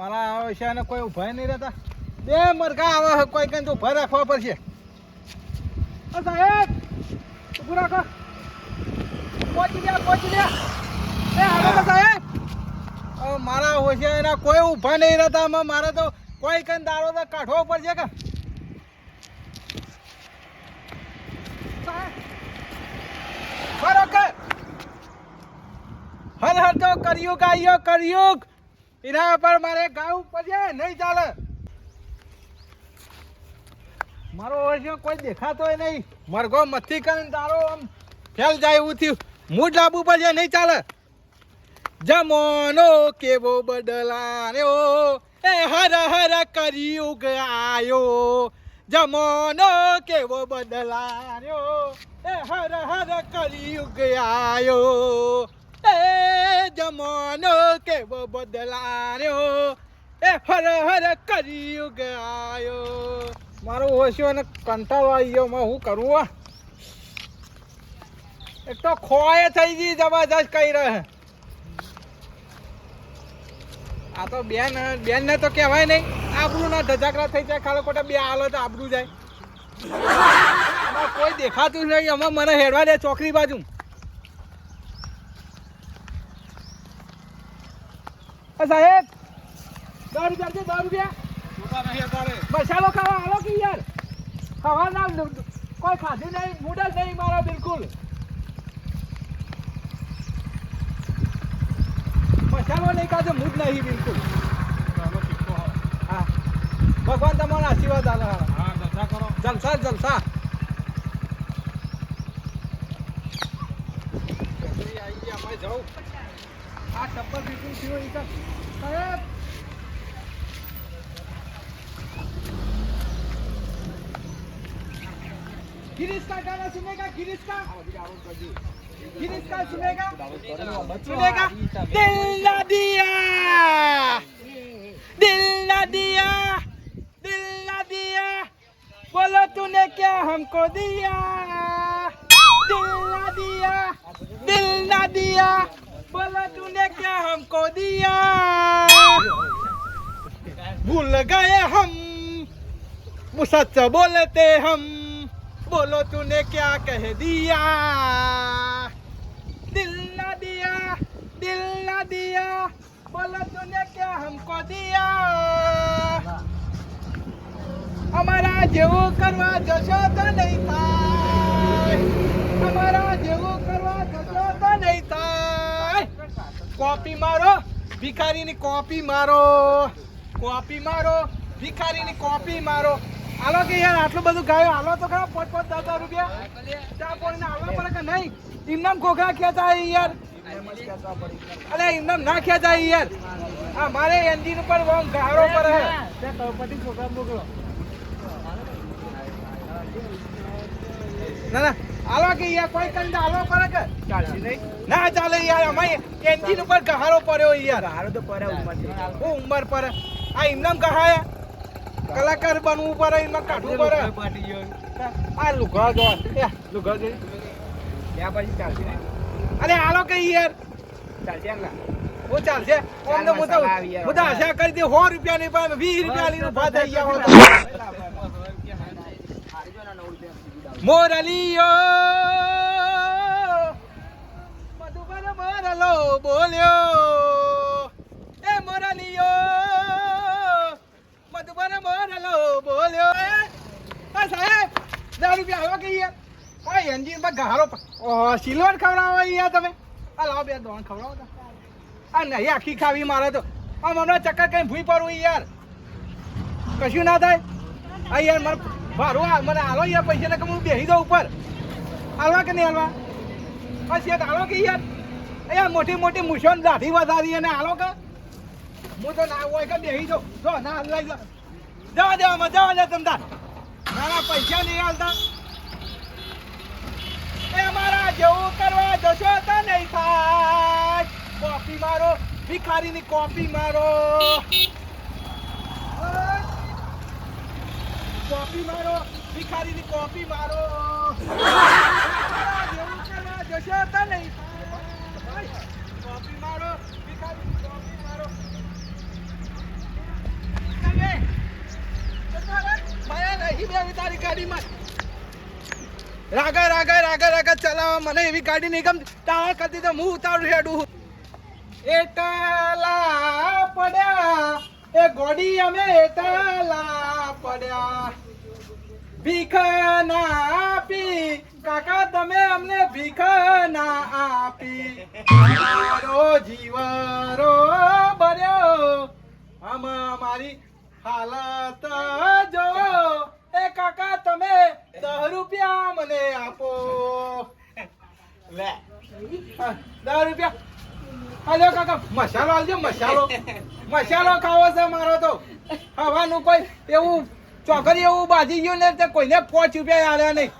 મારા આવે છે અને કોઈ ઊભા નહીં રહેતા. બે મરઘા આવે કોઈ કઈ તો ઊભા રાખવા પડશે. સાહેબ ઉભું રાખો. પહોંચી ગયા પહોંચી ગયા. સાહેબ. મારા હોશિયારના કોઈ ઊભા નહીં રહેતા મારે તો કોઈ કઈ દારો તો કાઢવો પડશે કે? હર હર તો કરિયુગ આવ્યો કરિયુગ એના પર મારે ગાવું પડશે નહીં ચાલે. મારો હોશિયો કોઈ દેખાતોય નહીં. મરઘો મથી કરીને તારો આમ ફેલ જાય એવું થયું. મૂડ લાવવું પડશે, નહીં ચાલે. જમોનો કેવો બદલાયો. એ હર હર કરી ઉગાયો જમોનો કેવો બદલાયો. એ હર હર કરી આયો એ જમોનો કેવો બદલાયો? એ હર હર કરિયુગ ગયો મારો ઓછો અને કંટાળો આવી ગયો. માં હું કરું આ એક તો ખોય થઈ ગઈ, જબરજસ્ત કહી રહે. આ તો બેન બેન ને તો કહેવાય નહીં. આબરું ના ધજાકરા થઈ જાય, ખાલી ખોટા બે હાલો તો આબરૂ જાય. કોઈ દેખાતું નહીં. અમે મને હેડવા દે ચોકરી બાજુ. સાહેબ દસ રૂપિયા છે દસ રૂપિયા. મસાલો ખાવા હાલો કે યાર? ખાવા ના કોઈ ખાધું નહીં મૂડ જ નહીં મારો બિલકુલ. મસાલો નહીં ખાધો મૂડ નહીં બિલકુલ. હા. ભગવાન તમારો આશીર્વાદ આલે હારા. જલસા જલસા. જાઉં. આ ચપ્પલ બિલકુલ થયું ઈ તો. સાહેબ गिरीश का गाना सुनेगा गिरीश का गिरीश का सुनेगा सुनेगा दिल ना दिया दिल ना दिया दिल ना दिया बोलो तूने क्या हमको दिया दिल ना दिया दिल ना दिया बोला तूने क्या हमको दिया? भूल गए हम। सच बोलते हम। बोलो तूने क्या कह दिया? दिल ना दिया, दिल ना दिया। बोलो तूने क्या हमको दिया? हमारा जो करवा, जो शोध नहीं था કોપી મારો, ભિખારીની કોપી મારો. કોપી મારો, ભિખારીની કોપી મારો. હાલો કે યાર, આટલું બધું ગાયો, હાલો તો ખરા પાંચ પાંચ દસ હજાર રૂપિયા. ચા પોણીને હાલવા પડે કે નહીં? ઇમનામ ઘોઘરા ખેંચાય યાર? અરે ઇમનામ ના ખેંચાય યાર? આ મારે એન્જિન ઉપર ગારો પર હે. છોકરા મોકલો. ના ના. હાલો કે યાર કોઈ કંદ હાલો પડે કે? ચાલશે નહીં. ના ચાલે યાર અમારે એન્જિન ઉપર ગહારો પડ્યો યાર. ગહારો તો પડે ઉંમર હું ઉંમર પર. આ ઇમનામ ગહાયા? કલાકાર બનવું પડે એમાં કાઢવું પડે. આ લુગા જો. એ લુગડા જો. ત્યાં પછી ચાલશે અરે હાલો કે યાર. ચાલશે હું ચાલશે. અમને હું તો આશા કરી દે સો રૂપિયા ની પણ વીસ રૂપિયા લઈને ઊભા થઈ ગયા હોત. મોરલીયો મધુબન મોરલો બોલ્યો. એ મોરલીયો મધુબન મોરલો બોલ્યો. એ સાહેબ, દસ રૂપિયા આવો કે યાર આ એન્જિન પર ગારો સિલ્વર ખવડાવો યાર તમે. આ લાવો બે દોણ ખવડાવો તો. આ નહીં, આખી ખાવી મારે તો. આ મને ચક્કર કઈ ભૂઈ પડવું યાર. કશું ના થાય. આ યાર મારે ભારું આ મને હાલો યાર પૈસા ને હું બેસી દઉં ઉપર. હાલવા કે નહીં હાલવા બસ યાર હાલો કે યાર? અહીંયા મોટી મોટી મૂછો ને દાઢી વધારી અને હાલો કે? હું તો ના હોય કે બેસી દઉં જો, ના હલવાઈ દો જવા દેવામાં જવા દે તમ તાર. ના ના પૈસા નહીં હાલતા. એ મારા જેવું કરવા જશો તો નહીં થાય. કોપી મારો, ભિખારીની કોપી મારો. કોપી મારો, ભિખારીની કોપી મારો. જેવું કરવા જશે હતા નહીં. કોપી મારો, ભિખારીની કોપી મારો. રાગા રાગા રાગા રાગા ચલાવવા મને એવી ગાડી નહીં ગમતી. તાળ કરતી તો હું ઉતારું હેડું એટલા પડ્યા, એ ગોડી અમે એટલા પડ્યા. ભીખ ના આપી. કાકા તમે અમને ભીખ ના આપી. મારો જીવરો બન્યો. આમ મારી હાલત જો. એ કાકા તમે દસ રૂપિયા મને આપો. લે. દસ રૂપિયા. હાલો કાકા મસાલો આલજો મસાલો. મસાલો ખાવો છે મારો તો. ખાવાનું કોઈ એવું ચોકરી એવું બાજી ગયું ને તે કોઈને પાંચ રૂપિયા આવ્યા નહીં.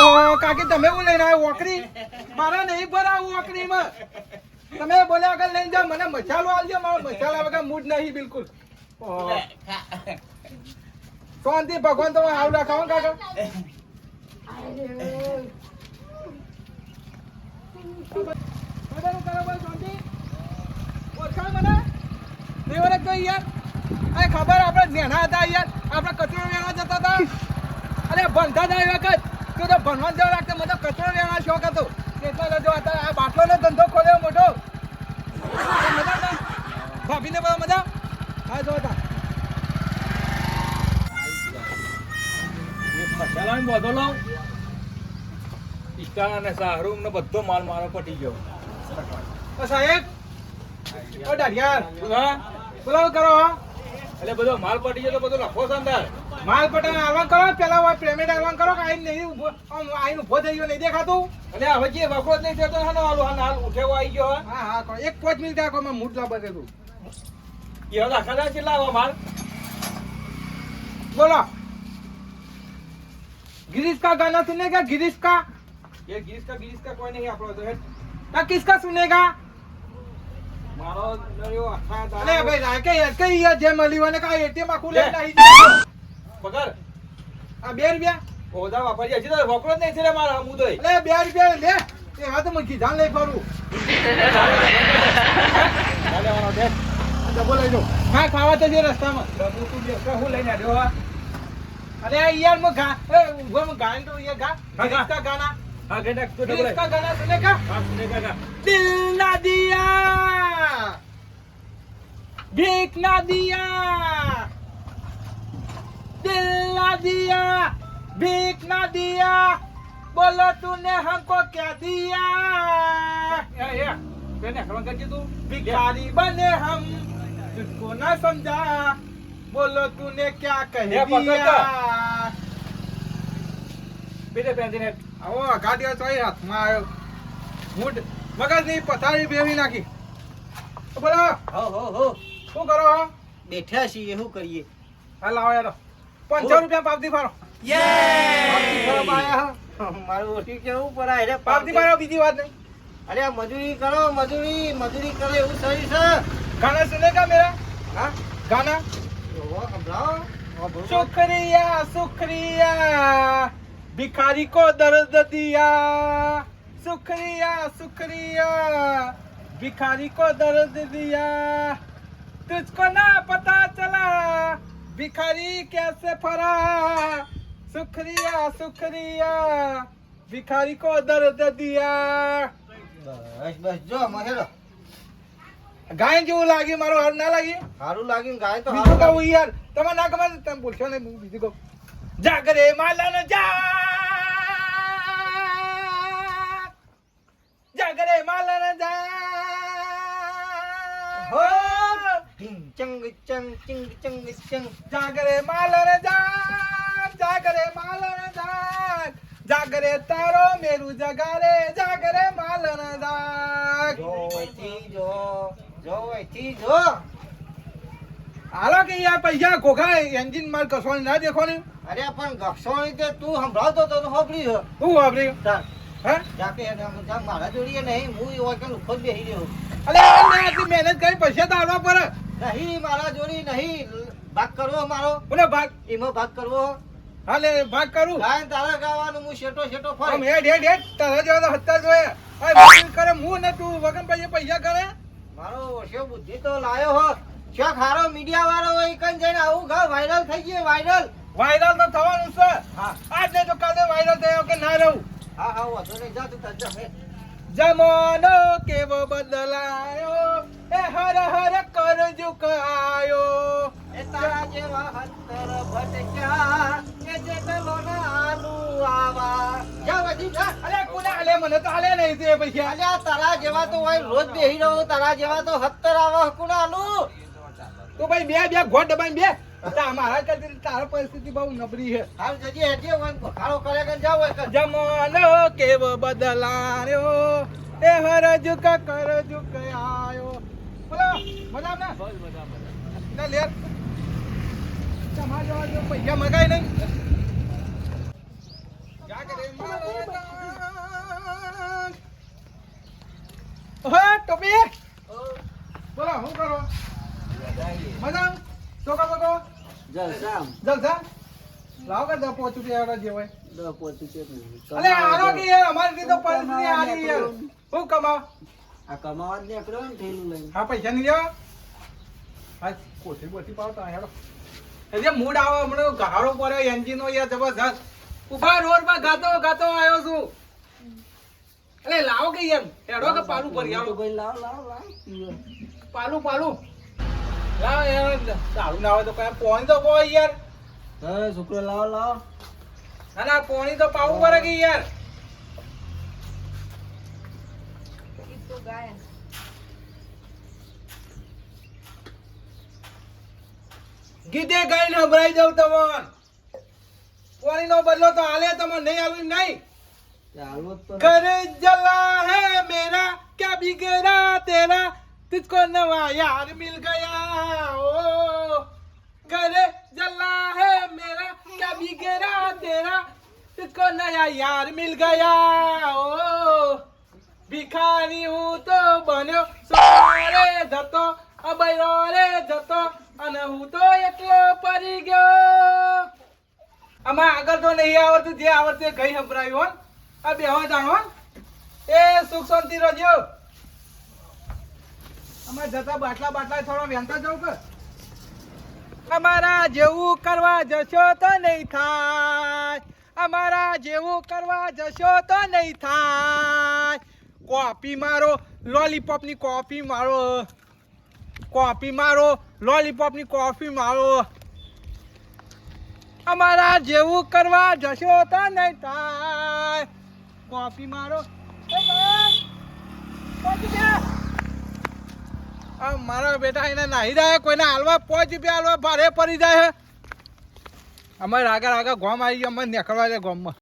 ઓહો, કાકી, તમે એવું લઈને આવ્યો ઓકરી? મારા નહીં ભરાવું ઓકરીમાં. તમે બોલ્યા આગળ લઈને જાઓ, મને મસાલો આવજો મારો મસાલા વગર મૂડ નહીં, બિલકુલ. શાંતિ, ભગવાન, તમે આવ રાખાવો કાકા. ઓળખાણ મને. નહીં ઓળખતો યાર અરે ખબર આપણે નેના હતા યાર. આપણે કચરો લેવા જતા હતા. અરે ભણતા હતા એ વખત. તું તો ભણવા જવા લાગતો. મને કચરો લેવાનો શોખ હતો. એટલો જો હતા આ બાટલોનો ધંધો ખોલ્યો મોટો. ભાભીને બધા મજા? હા જો હતા. મસાલા બધો લાવ. ઇસ્ટાન અને શાહરૂખ ને બધો માલ મારો પટી ગયો. સાહેબ. ઓ હા? બોલાવો કરો હો. એટલે બધો માલ પટી ગયો તો બધો લખો છે અંદર માલ પટાને આલવાન કરો પેલા હોય પેમેન્ટ આલવાન કરો કે આઈને નહીં ઉભો આમ આઈને ઉભો થઈ ગયો નહીં દેખાતું એટલે હવે જે વખરો જ નહીં થતો હાનો હાલો હાલ હાલ ઉઠેવો આવી ગયો હા હા હા કરો. એક પાંચ મિનિટ આખો મેં મૂટલા બધે તું એ હવે આખા દાડા કેટલા આવા માલ બોલો गिरीश का गाना सुनेगा गिरीश का એ ગીસ કા ગીસ કા કોઈ નહીં આપણો તો હેડ. का किसका सुनेगा મારો નર્યો ભાઈ રાખે કઈ યાર જે મળી વને કા એટીએમ આખું લઈ લઈ આ 2 રૂપિયા? ઓદા વાપરી હજી તો નહીં છે મારા હું તો અલે 2 રૂપિયા લે. એ વાત મને કીધા લઈ પાડું અલે મારો દે ડબો ખાવા તો જે રસ્તામાં. લઈને આવ્યો અરે યાર મો ગા એ ઊભો મો ગાન તો યાર ગા ગાના आगे डक तो डबल इसका गाना सुनेगा हाँ सुनेगा ना दिल ना दिया भीख ना दिया दिल ना दिया भीख ना दिया बोलो तूने हमको क्या दिया या या कहने खबर करके तू भिखारी बने हम तुझको ना समझा बोलो तूने क्या कह दिया बेटे पहन આવો ગાડીઓ ચોઈ હાથમાં આવ્યો. મૂડ મગજની પથારી બેવી નાખી. બોલો હો હો હો. શું કરો હો? બેઠા છીએ શું કરીએ? હા લાવો યાર પંચો રૂપિયા પાવતી ફારો. મારું ઓછી કેવું પડે અરે પાવતી ફારો બીજી વાત નહીં. અરે મજૂરી કરો મજૂરી મજૂરી કરો એવું થયું છે. ગાના સુનેગા મેરા? હા? ગાના? સંભળાવો. હા, બોલો. शुक्रिया शुक्रिया भिखारी को दर्द दिया शुक्रिया शुक्रिया भिखारी को दर्द दिया तुझको ना पता चला भिखारी कैसे फरा शुक्रिया शुक्रिया भिखारी को दर्द दिया બસ બસ જો મહેરો ગાય જેવું લાગ્યું મારું હારું ના લાગ્યું સારું લાગ્યું ગાય તો બીજું સારું કહું યાર તમે ના ખબર તમે બોલશો ને હું બીજું કહું જાગરે માલન જા જાગરે માલન જા હો ચિંગ ચંગ ચંગ ચિંગ ચંગ. જાગરે માલન જા જાગરે માલન જા જાગરે તારો મેરું જગારે જાગરે માલન જો અહીંથી જો જો અહીંથી જો. હાલો કે યાર પૈસા કોખા એન્જિન માર કસવાની ના દેખો ને અરે પણ ઘસોણી તે તું સંભળાવતો તો તો હોભળી છે હું હે? જાકે એને મારા જોડીએ નહીં હું એ વાંકણ ઊભો જ બેસી રહ્યો. અલે આટલી મહેનત કરી પૈસા તો આવવા પડે. નહીં મારા જોડી નહીં. ભાગ કરવો મારો. બોલે ભાગ? એમાં ભાગ કરવો. હાલે ભાગ કરું. ગાયન તારા ગાવાનું હું શેટો શેટો ફરે. હેડ હેડ હેડ. તારા જેવા તો હત્તા જોઈએ આ કરે હું ને તું વગન પૈસા પૈસા કરે? મારો ઓછો બુદ્ધિ તો લાયો હો શોખ હારો મીડિયા વાળો હોય કન જઈને આવું ઘર વાયરલ થઈ ગયો વાયરલ વાયરલ તો થવાનું છે. આજ નહીં તો કાલે વાયરલ થયો કે ના રહું. હા હા વાંધો નહીં. જા તું તાર જા જમાનો કેવો બદલાયો. એ હર હર કર ઝુકાયો. એ તારા જેવા હતર ભટક્યા કે જેટલો નાનું આવા. જા વજી જા. અલે કોને અલે મને તો હાલે નહીં તે પૈસા અલ્યા તારા જેવા તો હોય રોજ બેહી રહું. તારા જેવા તો હત્તર આવા કુણાલું તો ભાઈ બે બે ઘોડ દબાઈ બે. તા મારા કરતી તારા પરિસ્થિતિ બહુ નબળી છે. હાલ જજે હેઠે હોય ને ખાડો કરે કે જાવ હોય જમાનો કેવો બદલાયો એ હર ઝુક કર ઝુકાયો બોલો મજા ના ના લે તમારા જેવા જો પૈસા મગાય નહીં. જા કે રે મારા ઓહે ટોપી. બોલો શું કરો? મજા ચોકા બકો જલસા લાવો કે દસ પોચ રૂપિયા જે હોય. દસ પોચી છે અલે આનો કે યાર અમારી તો પરિસ્થિતિ આરી યાર. હું કમાવ? આ કમાવા જ નીકળ્યો ને થેલું લઈને. હા પૈસા નહીં લેવા? હા કોઠી બોઠી પાવતા હેડો. એટલે મૂડ આવે હમણાં ગાળો પડ્યો એન્જિન યાર જબરજસ્ત. ઊભા રોડ પર ગાતો ગાતો આવ્યો છું. અરે લાવો કે યાર હેડો કે પાલું પર આવો. ભાઈ લાવ લાવ લાવ. પાલું પાલું. લાવ યાર દારૂ ના હોય તો કઈ પોણી તો કોઈ યાર. હવે છોકરો લાવ લાવ. ના ના પોણી તો પાવું પડે કે યાર. ગીતે ગાઈને ભરાઈ દઉં તમને. પોણી નો બદલો તો હાલે તમને નહીં હાલું નહીં. કરે જલા હે घर तुझको नवा यार मिल गया ओ घर जला है मेरा क्या बिगड़ा तेरा तुझको नया यार मिल गया ओ ભિખારી હું તો બન્યો સોરે જતો અબૈરો રે જતો અને હું તો એકલો પડી ગયો આમાં આગળ તો નહીં આવડતું જે આવડતું એ કઈ સંભળાયું હો આ બે હવે જાણો એ સુખ શાંતિ રજો અમારે જતા બાટલા બાટલા થોડા વેંતા જવું કે? અમારા જેવું કરવા જશો તો નહીં થાય. અમારા જેવું કરવા જશો તો નહીં થાય. કોપી મારો લોલીપોપની કોપી મારો. કોપી મારો લોલીપોપની કોપી મારો. અમારા જેવું કરવા જશો તો નહીં થાય. કોફી મારો. મારા બેટા એને નાહી જાય, કોઈને હાલવા પાંચ રૂપિયા હાલવા ભારે પડી જાય અમારે આગળ આગળ ગોમ આવી ગયો, અમે નીકળવા દે ગોમમાં.